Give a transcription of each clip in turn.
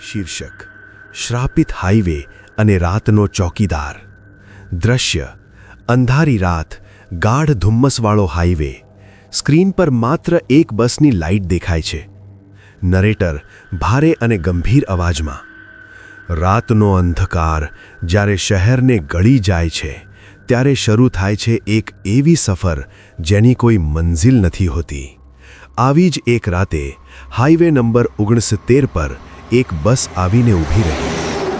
શીર્ષક, શ્રાપિત હાઈવે અને રાતનો ચોકીદાર દ્રશ્ય, અંધારી રાત, ગાઢ ધુમ્મસવાળો હાઈવે સ્ક્રીન પર માત્ર એક બસની લાઇટ દેખાય છે. નરેટર ભારે અને ગંભીર અવાજમાં, રાતનો અંધકાર જ્યારે શહેરને ગળી જાય છે, ત્યારે શરૂ થાય છે એક એવી સફર જેની કોઈ મંઝિલ નથી હોતી. આવી જ એક રાતે હાઈવે નંબર ઓગણસિત્તેર પર એક બસ આવીને ઊભી રહી.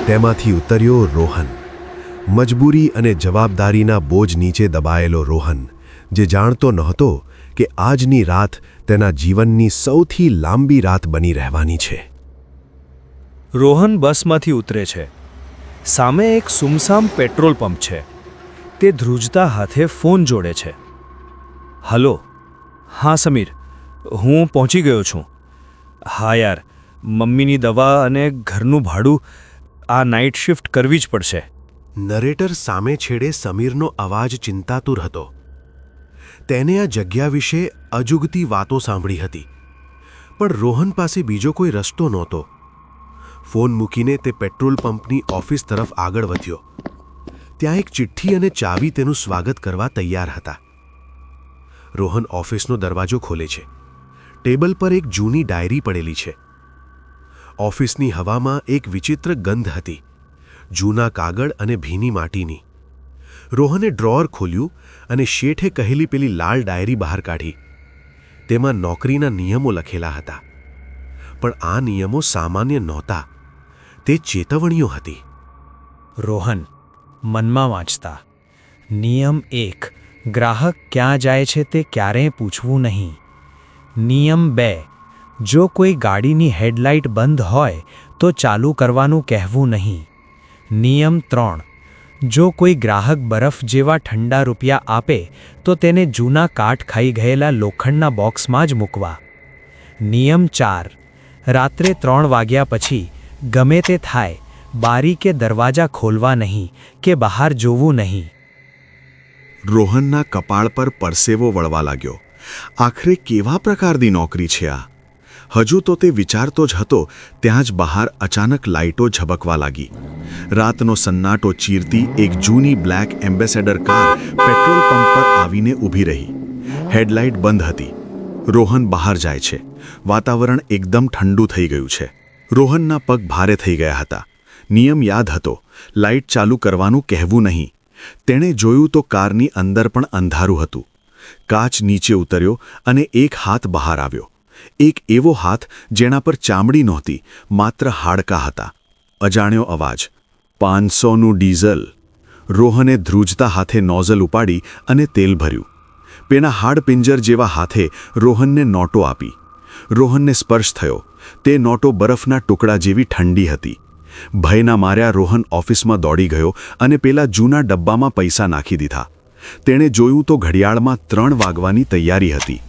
તેમાંથી ઉતર્યો રોહન. મજબૂરી અને જવાબદારીના બોજ નીચે દબાયેલો રોહન, જે જાણતો નહોતો કે આજની રાત તેના જીવનની સૌથી લાંબી રાત બની રહેવાની છે. રોહન બસમાંથી ઉતરે છે. સામે એક સુમસામ પેટ્રોલ પંપ છે. તે ધ્રુજતા હાથે ફોન જોડે છે. હલો. હા, સમીર. હું પહોંચી ગયો છું. હા, યાર. મમ્મીની દવા અને ઘરનું ભાડું આ નાઇટ શિફ્ટ કરવી જ પડશે. નરેટર સામે છેડે સમીરનો અવાજ ચિંતાતુર હતો. તેને આ જગ્યા વિશે અજુગતી વાતો સાંભળી હતી. પણ રોહન પાસે બીજો કોઈ રસ્તો નહોતો. ફોન મૂકીને તે પેટ્રોલ પંપની ઓફિસ તરફ આગળ વધ્યો. ત્યાં એક ચિઠ્ઠી અને ચાવી તેનું સ્વાગત કરવા તૈયાર હતા. રોહન ઓફિસનો દરવાજો ખોલે છે. ટેબલ પર એક જૂની ડાયરી પડેલી છે. ઓફિસની હવામાં એક વિચિત્ર ગંધ હતી, જૂના કાગળ અને ભીની માટીની. રોહને ડ્રોઅર ખોલ્યું અને શેઠે કહેલી પેલી લાલ ડાયરી બહાર કાઢી. તેમાં નોકરીના નિયમો લખેલા હતા, પણ આ નિયમો સામાન્ય નહોતા, તે ચેતવણીઓ હતી. રોહન, મનમાં વાંચતા, નિયમ એક, ગ્રાહક ક્યાં જાય છે તે ક્યારેય પૂછવું નહીં. નિયમ બે જો કોઈ ગાડીની હેડલાઇટ બંધ હોય, તો ચાલુ કરવાનું કહેવું નહીં. નિયમ ત્રણ. જો કોઈ ગ્રાહક બરફ જેવા ઠંડા રૂપિયા આપે, તો તેને જૂના કાટ ખાઈ ગયેલા લોખંડના બોક્સમાં જ મૂકવા. નિયમ ચાર. રાત્રે ત્રણ વાગ્યા પછી, ગમે તે થાય, બારી કે દરવાજા ખોલવા નહીં કે બહાર જોવું નહીં. રોહનના કપાળ પર પરસેવો વળવા લાગ્યો. આખરે કેવા પ્રકારની નોકરી છે આ? હજુ તો તે વિચારતો જ હતો, ત્યાં જ બહાર અચાનક લાઇટો ઝબકવા લાગી. રાતનો સન્નાટો ચીરતી એક જૂની black Ambassador car petrol pump પર આવીને ઊભી રહી. હેડલાઇટ બંધ હતી. રોહન બહાર જાય છે. વાતાવરણ એકદમ ઠંડુ થઈ ગયું છે. રોહનના પગ ભારે થઈ ગયા હતા. નિયમ યાદ હતો, લાઇટ ચાલુ કરવાનું કહેવું નહીં. તેણે જોયું તો કારની અંદર પણ અંધારું હતું. કાચ નીચે ઉતર્યો અને એક હાથ બહાર આવ્યો. એક એવો હાથ જેના પર ચામડી નહોતી, માત્ર હાડકા હતા. અજાણ્યો અવાજ, પાંચસોનું ડીઝલ. રોહને ધ્રુજતા હાથે નોઝલ ઉપાડી અને તેલ ભર્યું. પેના હાડપિંજર જેવા હાથે રોહનને નોટો આપી. રોહનને સ્પર્શ થયો. તે નોટો બરફના ટુકડા જેવી ઠંડી હતી. ભયના માર્યા રોહન ઓફિસમાં દોડી ગયો અને પેલા જૂના ડબ્બામાં પૈસા નાખી દીધા. તેણે જોયું તો ઘડિયાળમાં ત્રણ વાગવાની તૈયારી હતી.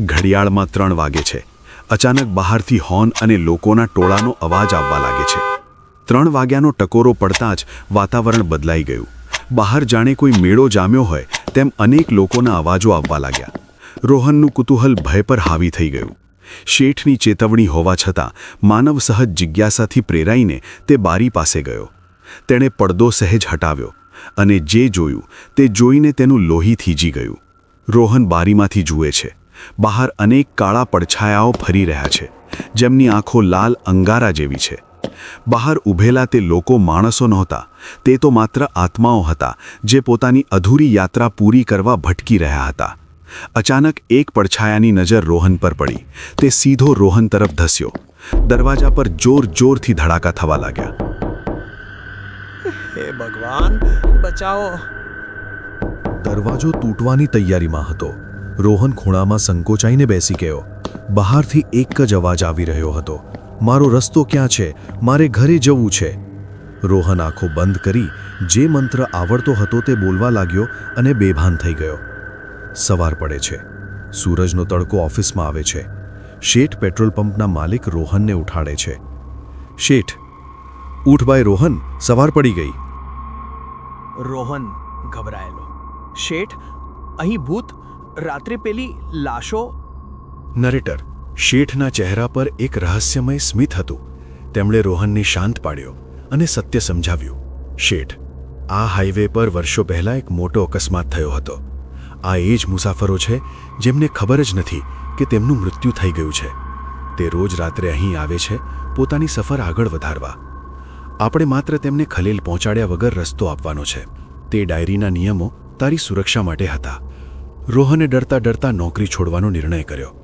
ઘડિયાળમાં ત્રણ વાગે છે. અચાનક બહારથી હોર્ન અને લોકોના ટોળાનો અવાજ આવવા લાગે છે. ત્રણ વાગ્યાનો ટકોરો પડતાં જ વાતાવરણ બદલાઈ ગયું. બહાર જાણે કોઈ મેળો જામ્યો હોય તેમ અનેક લોકોના અવાજો આવવા લાગ્યા. રોહનનું કુતૂહલ ભય પર હાવી થઈ ગયું. શેઠની ચેતવણી હોવા છતાં માનવ સહજ જિજ્ઞાસાથી પ્રેરાઈને તે બારી પાસે ગયો. તેણે પડદો સહેજ હટાવ્યો અને જે જોયું તે જોઈને તેનું લોહી થીજી ગયું. રોહન બારીમાંથી જુએ છે. બહાર અનેક કાળા પડછાયાઓ ફરી રહ્યા છે જેમની આંખો લાલ અંગારા જેવી છે. બહાર ઊભેલા તે લોકો માણસો નહોતા તે તો માત્ર આત્માઓ હતા જે પોતાની અધૂરી યાત્રા પૂરી કરવા ભટકી રહ્યા હતા. અચાનક એક પડછાયાની નજર રોહન પર પડી તે સીધો રોહન તરફ ધસ્યો. દરવાજા પર જોર જોરથી ધડાકા થવા લાગ્યા. હે ભગવાન બચાવો. દરવાજો તૂટવાની તૈયારીમાં હતો. રોહન ખૂણામાં સંકોચાઈને બેસી ગયો. બહારથી એક જ અવાજ આવી રહ્યો હતો. મારો રસ્તો ક્યાં છે? મારે ઘરે જવું છે. રોહન આંખો બંધ કરી જે મંત્ર આવડતો હતો તે બોલવા લાગ્યો અને બેભાન થઈ ગયો. સવાર પડે છે. સૂરજનો તડકો ઓફિસમાં આવે છે. શેઠ પેટ્રોલ પંપના માલિક રોહનને ઉઠાડે છે. શેઠ, ઉઠ ભાઈ રોહન, સવાર પડી ગઈ. રોહન ગભરાયેલો. શેઠ, અહીં ભૂત રાત્રે પેલી લાશો? નરેટર, શેઠના ચહેરા પર એક રહસ્યમય સ્મિત હતું. તેમણે રોહનને શાંત પાડ્યો અને સત્ય સમજાવ્યું. શેઠ, આ હાઈવે પર વર્ષો પહેલાં એક મોટો અકસ્માત થયો હતો. આ એ જ મુસાફરો છે જેમને ખબર જ નથી કે તેમનું મૃત્યુ થઈ ગયું છે. તે રોજ રાત્રે અહીં આવે છે પોતાની સફર આગળ વધારવા. આપણે માત્ર તેમને ખલેલ પહોંચાડ્યા વગર રસ્તો આપવાનો છે. તે ડાયરીના નિયમો તારી સુરક્ષા માટે હતા. રોહને ડરતા ડરતા નોકરી છોડવાનો નિર્ણય કર્યો.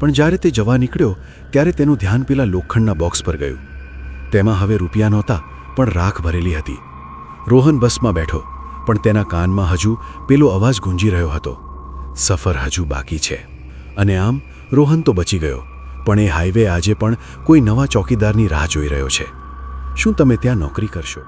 પણ જ્યારે તે જવા નીકળ્યો, ત્યારે તેનું ધ્યાન પેલા લોખંડના બોક્સ પર ગયું. તેમાં હવે રૂપિયા નહોતા, પણ રાખ ભરેલી હતી. રોહન બસમાં બેઠો, પણ તેના કાનમાં હજુ પેલો અવાજ ગુંજી રહ્યો હતો. સફર હજુ બાકી છે. અને આમ રોહન તો બચી ગયો, પણ એ હાઈવે આજે પણ કોઈ નવા ચોકીદારની રાહ જોઈ રહ્યો છે. શું તમે ત્યાં નોકરી કરશો?